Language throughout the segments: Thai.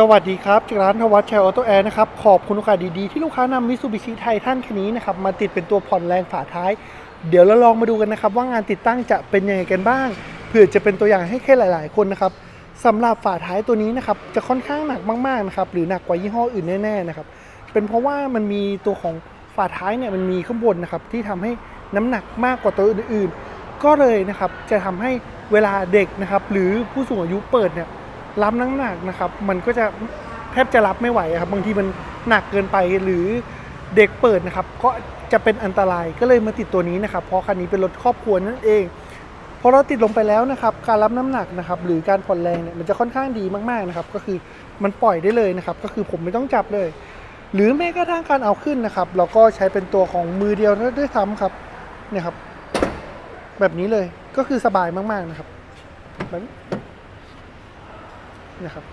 สวัสดีครับจากร้านทวัชชัยออโตแอร์นะครับ ขอบคุณโอกาสดีๆ ที่ลูกค้านำมิ t ูบิชิไททันคันนี้นะครับ มาติดเป็นตัวผ่อนแรงฝาท้าย เดี๋ยวเราลองมาดูกันนะครับ ว่างานติดตั้งจะเป็นยังไงกันบ้างเผื่อจะเป็นตัวอย่างให้แค่หลาย ๆ คนนะครับสำหรับฝาท้ายตัวนี้นะครับ จะค่อนข้างหนักมาก ๆ นะครับ หรือหนักกว่ายี่ห้ออื่นแน่ ๆ นะครับ เป็นเพราะว่ามันมีตัวของฝาท้ายเนี่ยมันมีข้างบนนะครับที่ทำให้น้ำหนักมากกว่าตัวอื่น ๆ ก็เลยนะครับจะทำให้เวลาเด็กนะครับหรือผู้สูงอายุเปิดเนี่ย รับน้ำหนักนะครับ มันก็จะแทบจะรับไม่ไหวครับ บางทีมันหนักเกินไปหรือเด็กเปิดนะครับ ก็จะเป็นอันตรายก็เลยมาติดตัวนี้นะครับ เพราะคันนี้เป็นรถครอบครัวนั่นเองพอเราติดลงไปแล้วนะครับ การรับน้ำหนักนะครับ หรือการผ่อนแรงเนี่ยมันจะค่อนข้างดีมากๆนะครับ ก็คือมันปล่อยได้เลยนะครับ ก็คือผมไม่ต้องจับเลย หรือแม้กระทั่งการเอาขึ้นนะครับ เราก็ใช้เป็นตัวของมือเดียวด้วยซ้ำครับเนี่ยครับ แบบนี้เลยก็คือสบายมากๆนะครับแบบนี้ นะครับ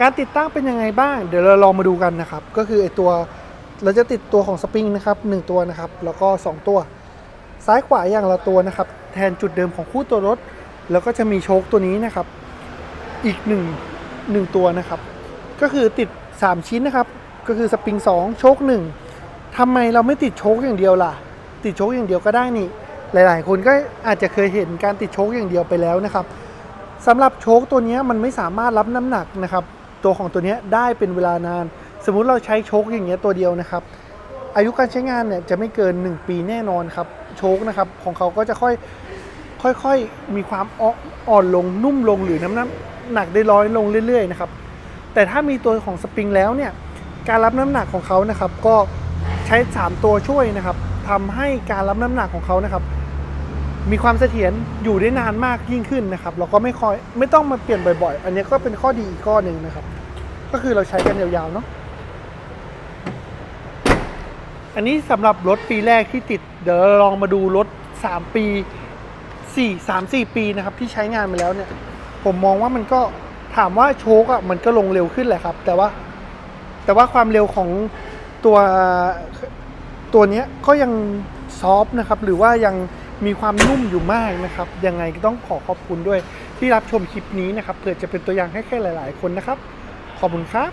การติดตั้งเป็นยังไงบ้าง เดี๋ยวเราลองมาดูกันนะครับ ก็คือไอตัวเราจะติดตัวของสปริงนะครับหนึ่งตัวนะครับ แล้วก็ 2 ตัว ซ้ายขวาอย่างละตัวนะครับ แทนจุดเดิมของคู่ตัวรถ แล้วก็จะมีโชคตัวนี้นะครับ อีก1 1ตัวนะครับ ก็คือติด 3 ชิ้นนะครับ ก็คือสปริง2โชค1ทำไมเราไม่ติดโชคอย่างเดียวล่ะ ติดโชคอย่างเดียวก็ได้นี่ หลาย ๆ คนก็อาจจะเคยเห็นการติดโชคอย่างเดียวไปแล้วนะครับ สำหรับโชคตัวนี้มันไม่สามารถรับน้ำหนักนะครับ ตัวของตัวนี้ได้เป็นเวลานาน สมมุติเราใช้โชคอย่างเงี้ยตัวเดียวนะครับ อายุการใช้งานเนี่ยจะไม่เกิน 1 ปีแน่นอนครับ โชคนะครับของเขาก็จะค่อยค่อยๆ มีความอ่ออนลงนุ่มลงหรือน้ำหนักหนักได้ร้อยลงเรื่อยๆนะครับแต่ถ้ามีตัวของสปริงแล้วเนี่ยการรับน้ำหนักของเขานะครับ ก็ใช้ 3 ตัวช่วยนะครับทำให้การรับน้ำหนักของเขานะครับ มีความเสถียรอยู่ได้นานมากยิ่งขึ้นนะครับเราก็ไม่คอยไม่ต้องมาเปลี่ยนบ่อย ๆ อันนี้ก็เป็นข้อดีอีกข้อหนึ่งนะครับ ก็คือเราใช้กันยาวๆเนาะอันนี้สำหรับรถปีแรกที่ติด เดี๋ยวลองมาดูรถ 3 ปี 4 3 4 ปีนะครับ ที่ใช้งานมาแล้วเนี่ย ผมมองว่ามันก็ถามว่าโชคอะมันก็ลงเร็วขึ้นแหละครับ แต่ว่าแต่ว่าความเร็วของตัวตัวนี้ก็ยังซอฟนะครับ หรือว่ายัง มีความนุ่มอยู่มากนะครับ ยังไงก็ต้องขอขอบคุณด้วยที่รับชมคลิปนี้นะครับเผื่อจะเป็นตัวอย่างให้แค่หลาย ๆ คนนะครับ ขอบคุณครับ